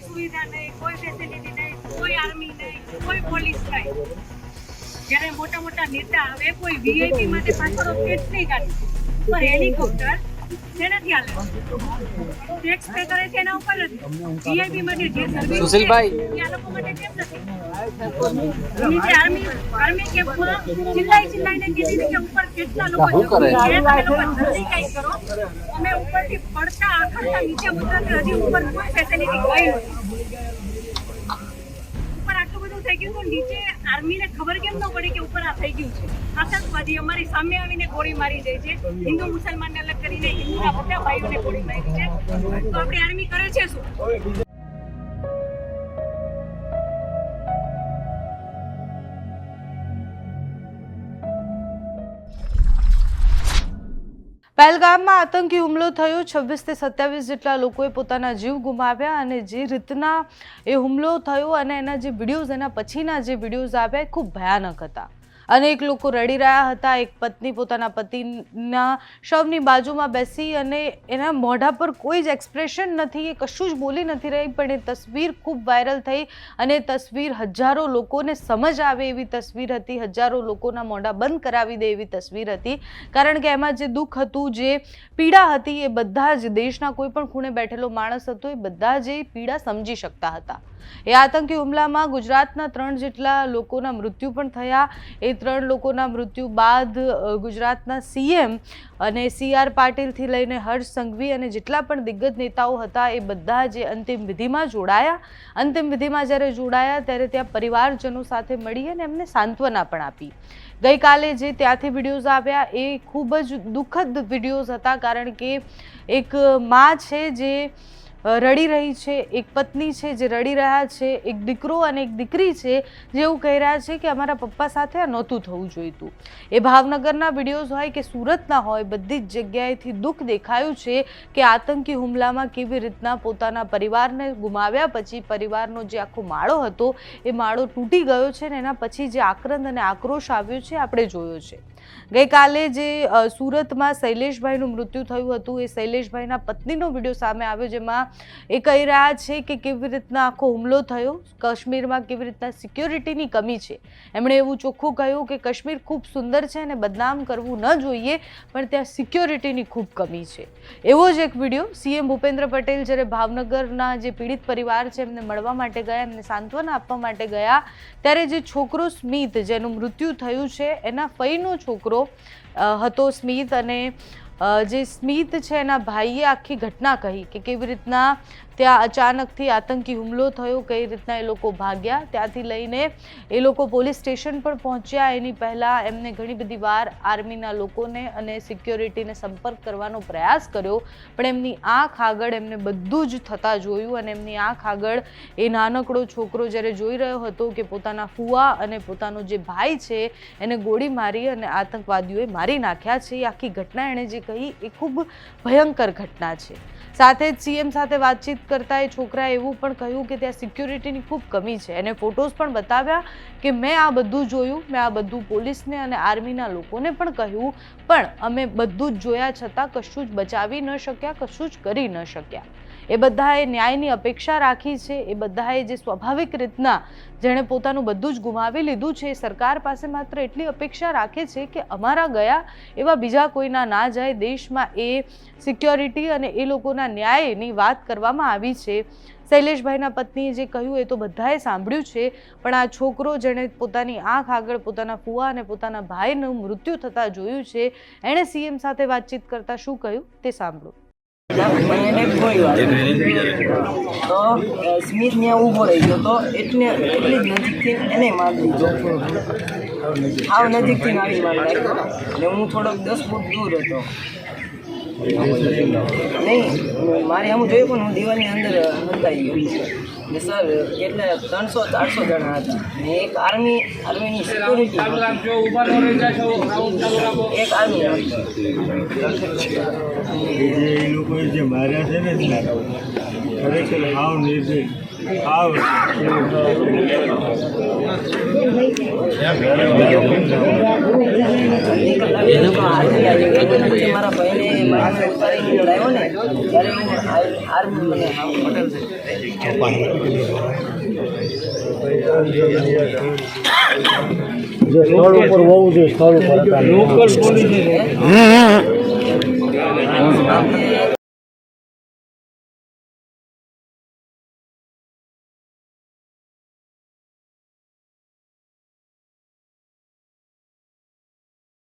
કોઈ સુવિધા નહીં કોઈ ફેસિલિટી નહીં કોઈ આર્મી નહીં કોઈ પોલીસ નહીં જ્યારે મોટા મોટા નેતા આવે કોઈ વીઆઈપી માટે પાછળ કેટલી ગાડી ઉપર હેલિકોપ્ટર સુશીલભાઈ. નીચે આર્મી આર્મીને ખબર કેમ ન પડે કે ઉપર આ થઈ ગયું છે? આતંકવાદી અમારી સામે આવીને ગોળી મારી જાય છે. હિન્દુ મુસલમાનને અલગ પહેલગામમાં આતંકી હુમલો થયો. છવ્વીસથી સત્યાવીસ જેટલા લોકોએ પોતાના જીવ ગુમાવ્યા અને જે રીતના એ હુમલો થયો અને એના જે વિડીયોઝ, એના પછીના જે વિડીયોઝ આવ્યા, એ ખૂબ ભયાનક હતા. અનેક લોકો રડી રહ્યા હતા. એક પત્ની પોતાના પતિના શવની બાજુમાં બેસી અને એના મોઢા પર કોઈ જ એક્સપ્રેશન નથી, એ કશું જ બોલી નથી રહી, પણ એ તસવીર ખૂબ વાયરલ થઈ અને તસવીર હજારો લોકોને સમજ આવે એવી તસવીર હતી. હજારો લોકોના મોઢા બંધ કરાવી દે એવી તસવીર હતી. કારણ કે એમાં જે દુઃખ હતું, જે પીડા હતી, એ બધા જ દેશના કોઈ પણ ખૂણે બેઠેલો માણસ હતો, એ બધા જ એ પીડા સમજી શકતા હતા. એ આતંકી હુમલામાં ગુજરાતના ત્રણ જેટલા લોકોના મૃત્યુ પણ થયા. એ ત્રણ લોકોના મૃત્યુ બાદ ગુજરાતના સીએમ અને સી આર પાટીલથી લઈને હર્ષ સંઘવી અને જેટલા પણ દિગ્ગજ નેતાઓ હતા એ બધા જે અંતિમ વિધિમાં જોડાયા. અંતિમ વિધિમાં જ્યારે જોડાયા ત્યારે ત્યાં પરિવારજનો સાથે મળી અને એમને સાંત્વના પણ આપી. ગઈકાલે જે ત્યાંથી વિડીયોઝ આવ્યા એ ખૂબ જ દુઃખદ વિડીયોઝ હતા કારણ કે એક માં છે જે રડી રહી છે, એક પત્ની છે જે રડી રહ્યા છે, એક દીકરો અને એક દીકરી છે જે એવું કહી રહ્યા છે કે અમારા પપ્પા સાથે આ નહોતું થવું જોઈતું. એ ભાવનગરના વિડીયોઝ હોય કે સુરતના હોય, બધી જ જગ્યાએથી દુઃખ દેખાયું છે કે આતંકી હુમલામાં કેવી રીતના પોતાના પરિવારને ગુમાવ્યા પછી પરિવારનો જે આખો માળો હતો, એ માળો તૂટી ગયો છે ને એના પછી જે આક્રંદ અને આક્રોશ આવ્યો છે આપણે જોયો છે. ગઈકાલે જે સુરતમાં શૈલેષભાઈનું મૃત્યુ થયું હતું, એ શૈલેષભાઈના પત્નીનો વીડિયો સામે આવ્યો, જેમાં એ કહી રહ્યા છે કે કેવી રીતના આખો હુમલો થયો, કાશ્મીરમાં કેવી રીતના સિક્યોરિટીની કમી છે. એમણે એવું ચોખ્ખું કહ્યું કે કાશ્મીર ખૂબ સુંદર છે અને બદનામ કરવું ન જોઈએ, પણ ત્યાં સિક્યોરિટીની ખૂબ કમી છે. એવો જ એક વીડિયો સીએમ ભૂપેન્દ્ર પટેલ જ્યારે ભાવનગરના જે પીડિત પરિવાર છે એમને મળવા માટે ગયા, એમને સાંત્વના આપવા માટે ગયા, ત્યારે જે છોકરો સ્મિત, જેનું મૃત્યુ થયું છે, એના ફઈનો છોકરો હતો સ્મિત અને જે સ્મિત છે એના ભાઈએ આખી ઘટના કહી કે કેવી રીતના ત્યાં અચાનકથી આતંકી હુમલો થયો, કઈ રીતના એ લોકો ભાગ્યા? ત્યાંથી લઈને એ લોકો પોલીસ સ્ટેશન પણ પહોંચ્યા. એની પહેલાં એમને ઘણી બધી વાર આર્મીના લોકોને અને સિક્યોરિટીને સંપર્ક કરવાનો પ્રયાસ કર્યો, પણ એમની આંખ આગળ એમને બધું જ થતાં જોયું અને એમની આંખ આગળ એ નાનકડો છોકરો જ્યારે જોઈ રહ્યો હતો કે પોતાના ફુવા અને પોતાનો જે ભાઈ છે, એને ગોળી મારી અને આતંકવાદીઓએ મારી નાખ્યા છે. આખી ઘટના એણે જે કહી, એ ખૂબ ભયંકર ઘટના છે. સાથે જ સીએમ સાથે વાતચીત કરતા એ છોકરાએ એવું પણ કહ્યું કે ત્યાં સિક્યોરિટીની ખૂબ કમી છે. એને ફોટોઝ પણ બતાવ્યા કે મેં આ બધું જોયું, મેં આ બધું પોલીસને અને આર્મીના લોકોને પણ કહ્યું, પણ અમે બધું જ જોયા છતાં કશું જ બચાવી ન શક્યા, કશું જ કરી ન શક્યા. એ બધાએ ન્યાયની અપેક્ષા રાખી છે, એ બધાએ જે સ્વાભાવિક રીતના જેણે પોતાનું બધું જ ગુમાવી લીધું છે સરકાર પાસે માત્ર એટલી અપેક્ષા રાખે છે કે અમારા ગયા એવા બીજા કોઈના ના જાય, દેશમાં એ સિક્યોરિટી અને એ લોકોના ન્યાયની વાત કરવામાં આવી છે. શૈલેષભાઈના પત્નીએ જે કહ્યું એ તો બધાએ સાંભળ્યું છે, પણ આ છોકરો જેણે પોતાની આંખ આગળ પોતાના ફુવા અને પોતાના ભાઈનું મૃત્યુ થતા જોયું છે. એણે સીએમ સાથે વાતચીત કરતા શું કહ્યું તે સાંભળો. તો ત્યાં ઊભો રહી ગયો તો એટલે એટલી જ નજીકથી એને મારી દીધો. આવ નજીકથી મારી મારી નાખ્યો ને હું થોડોક દસ ફૂટ દૂર હતો. નહીં, મારે આમ જોયું પણ હું દિવાલની અંદર હંતાઈ ગયો. ને સર, એટલે ત્રણસો, ચારસો જણા હતા. ને એક આર્મી, આર્મીની સિક્યોરિટી એક આર્મી એ લોકોએ જે માર્યા છે ને, ખરેખર હાવ નિર્દય મારા ભાઈને લડાયો ને ત્યારે મને જે સ્થળ ઉપર હોવું જોઈએ સ્થળ ઉપર લોકલ આપણે